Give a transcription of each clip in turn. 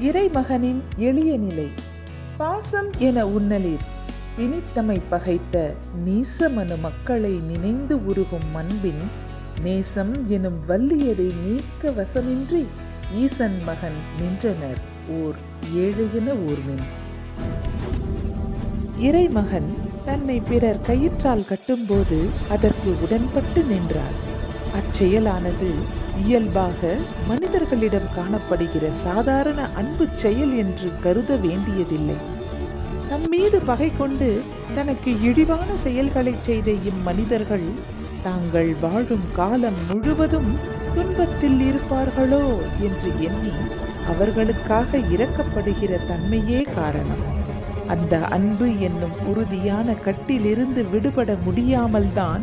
இறைமகனின் எளிய நிலை. பாசம் என உன்னலீர் பிணித்தமை பகைத்த நீசமனு மக்களை நினைந்து உருகும் அன்பின் நேசம் எனும் வல்லியதை நீக்க வசமின்றி ஈசன் மகன் நின்றனர் ஓர் ஏழையென ஊர்மின். இறைமகன் தன்னை பிறர் கயிற்றால் கட்டும்போது அதற்கு உடன்பட்டு நின்றார். அச்செயலானது இயல்பாக மனிதர்களிடம் காணப்படுகிற சாதாரண அன்பு செயல் என்று கருத வேண்டியதில்லை. நம் மீது பகை கொண்டு தனக்கு இழிவான செயல்களை செய்த இம்மனிதர்கள் தாங்கள் வாழும் காலம் முழுவதும் துன்பத்தில் இருப்பார்களோ என்று எண்ணி அவர்களுக்காக இறக்கப்படுகிற தன்மையே காரணம். அந்த அன்பு என்னும் உறுதியான கட்டிலிருந்து விடுபட முடியாமல்தான்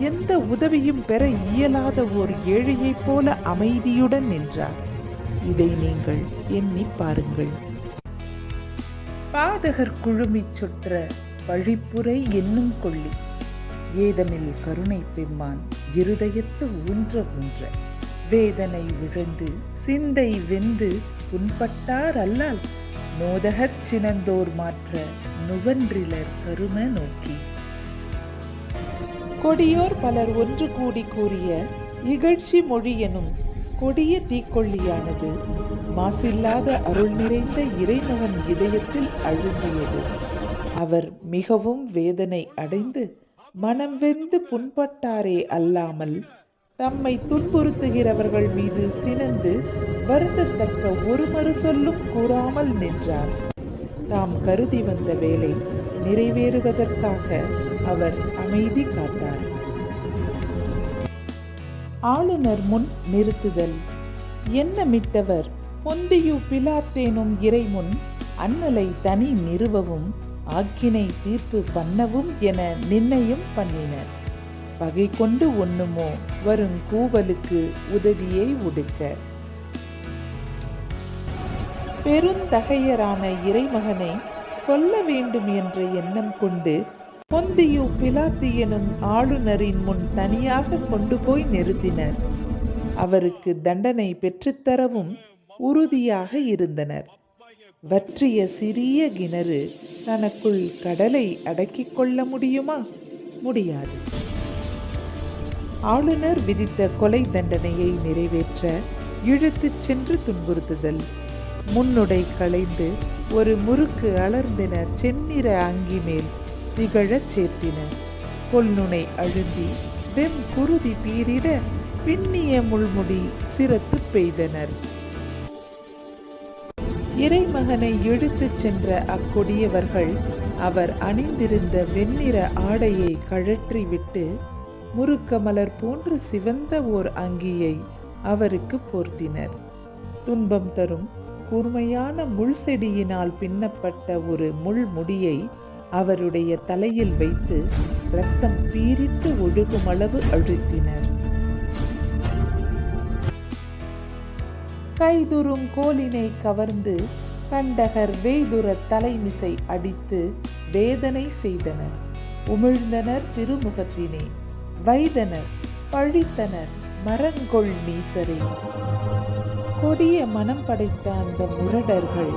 எந்த உதவியும் பெற இயலாத ஒரு ஏழையைப் போல அமைதியுடன் நின்றார். இதை நீங்கள் எண்ணி பாருங்கள். பாதகர் குழுமிச் சுற்ற வழிப்புரை என்னும் கொள்ளி. ஏதமில் கருணை பெம்மான் இருதயத்து ஊன்ற ஊன்ற. வேதனை விழுந்து சிந்தை வெந்து புண்பட்டார் அல்லால். நோதகச் சினந்தோர் மாற்ற நுவன்றிலர் கரும நோக்கி. கொடியோர் பலர் ஒன்று கூடி கூறிய இகழ்ச்சி மொழி எனும் கொடிய தீக்கொள்ளியானது மாசில்லாத அருள் நிறைந்த இறைமகன் இதயத்தில் அழுந்தியது. அவர் மிகவும் வேதனை அடைந்து மனம் வெந்து புண்பட்டாரே அல்லாமல் தம்மை துன்புறுத்துகிறவர்கள் மீது சினந்து வருந்தத்தக்க ஒரு மறு சொல்லும் கூறாமல் நின்றார். தாம் கருதி வந்த வேலை நிறைவேறுவதற்காக அவர் அமைதி காத்தார். ஆளுநர் முன் நிறுத்துதல். எண்ணமிட்டவர் பொந்தியு பிலாத்தேனும் இறைமுன் அன்னலை தனி நிறுவவும் ஆக்கினை தீர்ப்பு பண்ணவும் என நிர்ணயம் பண்ணினர். பகை கொண்டு ஒண்ணுமோ வரும் கூவலுக்கு உதவியை உடுக்க. பெருந்தகையரான இறைமகனை கொல்ல வேண்டும் என்ற எண்ணம் கொண்டு பொந்தியு பிலாத்து எனும் ஆளுநரின் முன் தனியாக கொண்டு போய் நிறுத்தினர். அவருக்கு தண்டனை பெற்றுத்தரவும் உறுதியாக இருந்தனர். வற்றிய சிறிய கிணறு தனக்குள் கடலை அடக்கிக் கொள்ள முடியுமா? முடியாது. ஆளுநர் விதித்த கொலை தண்டனையை நிறைவேற்ற இழுத்துச் சென்று துன்புறுத்துதல். முன்னுடை களைந்து ஒரு முறுக்கு அலர்ந்தின செந்நிற அங்கி மேல் திகழச் சேர்த்தின. கொல்நுனை அழுந்தி வெம் குருதி பீரிட பின்னிய முள்முடி சிரத்து பெய்தனர். இறைமகனை இழுத்துச் சென்ற அக்கொடியவர்கள் அவர் அணிந்திருந்த வெண்ணிற ஆடையை கழற்றிவிட்டு முறுக்கமலர் போன்று சிவந்த ஓர் அங்கியை அவருக்கு போர்த்தினர். துன்பம் தரும் கூர்மையான முள் செடியினால் பின்னப்பட்ட ஒரு முள் முடியை அவருடைய தலையில் வைத்து ரத்தம் பீரிட்டு ஒழுகும் அளவு அழுத்தினர். கைதுறும் கோலினை கவர்ந்து கண்டகர் வேதுர தலைமிசை அடித்து வேதனை செய்தனர். உமிழ்ந்தனர் திருமுகத்தினே வைதனர் பழித்தனர் மரங்கொள் நீசரே கொடிய மனம் படைத்த அந்த முரடர்கள்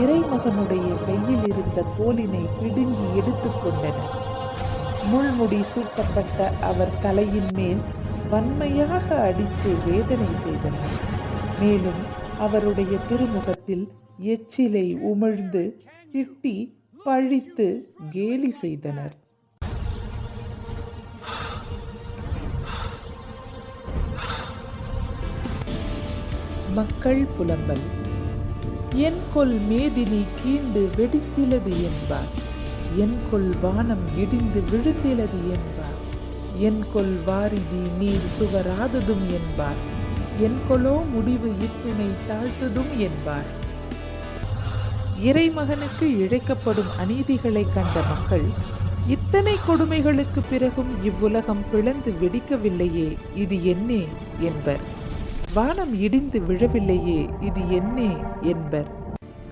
இறைமகனுடைய கையில் இருந்த கோலினை பிடுங்கி எடுத்துக்கொண்டனர் முள்முடி சூட்டப்பட்ட அவர் தலையின் மேல் வன்மையாக அடித்து வேதனை செய்தனர். மேலும் அவருடைய திருமுகத்தில் எச்சிலை உமிழ்ந்து திட்டி பழித்து கேலி செய்தனர். மக்கள் புலம்பல். என் கொல் மேதினி கீண்டு வெடித்திலது என்பார். என் கொல் வானம் இடிந்து விழுந்திலது என்பார். என் கொல் வாரிதி நீர் சுவராததும் என்பார். என் கொலோ முடிவு இத்துணை தாழ்த்ததும் என்பார். இறைமகனுக்கு இழைக்கப்படும் அநீதிகளை கண்ட மக்கள் இத்தனை கொடுமைகளுக்கு பிறகும் இவ்வுலகம் பிளந்து வெடிக்கவில்லையே இது என்னே என்பர். வானம் இடிந்து விழவில்லையே இது என்னே என்பர்.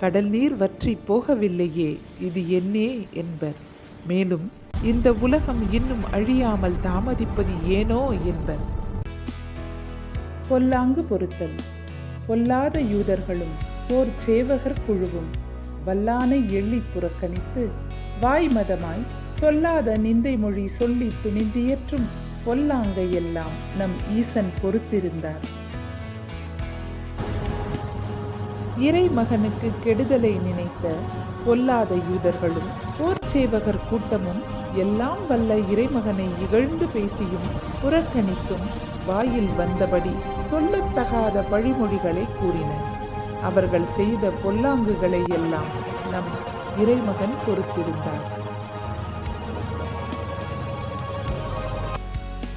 கடல் நீர் வற்றி போகவில்லையே இது என்னே என்பர். மேலும் இந்த உலகம் இன்னும் அழியாமல் தாமதிப்பது ஏனோ என்பர். பொல்லாங்கு பொருத்தல். பொல்லாத யூதர்களும் போர் சேவகர் குழுவும் வல்லானை எள்ளி புறக்கணித்து வாய்மதமாய் சொல்லாத நிந்தை மொழி சொல்லி துணிந்தியற்றும் பொல்லாங்கை எல்லாம் நம் ஈசன் பொறுத்திருந்தார். இறைமகனுக்கு கெடுதலை நினைத்த பொல்லாத யூதர்களும் போர்ச்சேவகர் கூட்டமும் எல்லாம் வல்ல இறைமகனை இகழ்ந்து பேசியும் புறக்கணித்தும் வாயில் வந்தபடி சொல்லத்தகாத பழிமொழிகளை கூறின அவர்கள் செய்த பொல்லாங்குகளை எல்லாம் நம் இறைமகன் பொறுத்திருந்தார்.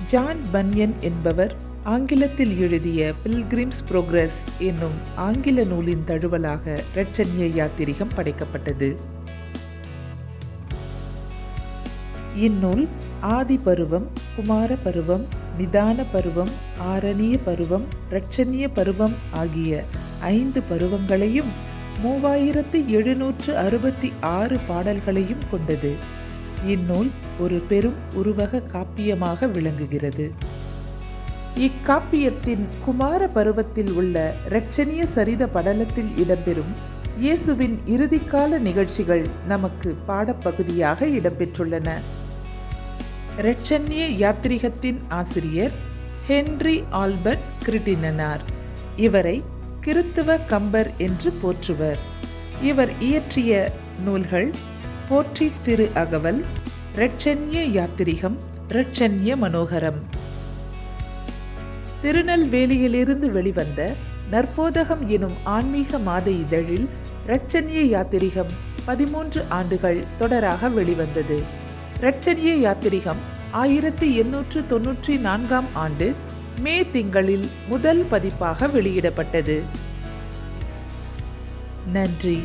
ஜான் பன்யன் என்பவர் ஆங்கிலத்தில் எழுதிய பில்கிரிம்ஸ் புரோக்ரஸ் என்னும் ஆங்கில நூலின் தழுவலாக இரட்சண்ய யாத்திரிகம் படைக்கப்பட்டது. இந்நூல் ஆதி பருவம் குமார பருவம் நிதான பருவம் ஆரணிய பருவம் இரட்சணிய பருவம் ஆகிய ஐந்து பருவங்களையும் மூவாயிரத்து எழுநூற்று அறுபத்தி ஆறு பாடல்களையும் கொண்டது. இந்நூல் ஒரு பெரும் உருவக காப்பியமாக விளங்குகிறது. இக்காப்பியத்தின் குமார பருவத்தில் உள்ள இரட்சணிய சரித படலத்தில் இடம்பெறும் இயேசுவின் இறுதிக்கால நிகழ்ச்சிகள் நமக்கு பாடப்பகுதியாக இடம்பெற்றுள்ளன. இரட்சண்ய யாத்ரிகத்தின் ஆசிரியர் ஹென்றி ஆல்பர்ட் கிரிட்டினனார். இவரை கிறித்துவ கம்பர் என்று போற்றுவர். இவர் இயற்றிய நூல்கள் போற்றி திரு அகவல் இரட்சண்ய யாத்திரிகம் இரட்சண்ய மனோகரம். திருநெல்வேலியிலிருந்து வெளிவந்த நற்போதகம் எனும் ஆன்மீக மாத இதழில் இரட்சணிய யாத்திரிகம் பதிமூன்று ஆண்டுகள் தொடராக வெளிவந்தது. இரட்சணிய யாத்திரிகம் ஆயிரத்தி எண்ணூற்று தொன்னூற்றி நான்காம் ஆண்டு மே திங்களில் முதல் பதிப்பாக வெளியிடப்பட்டது. நன்றி.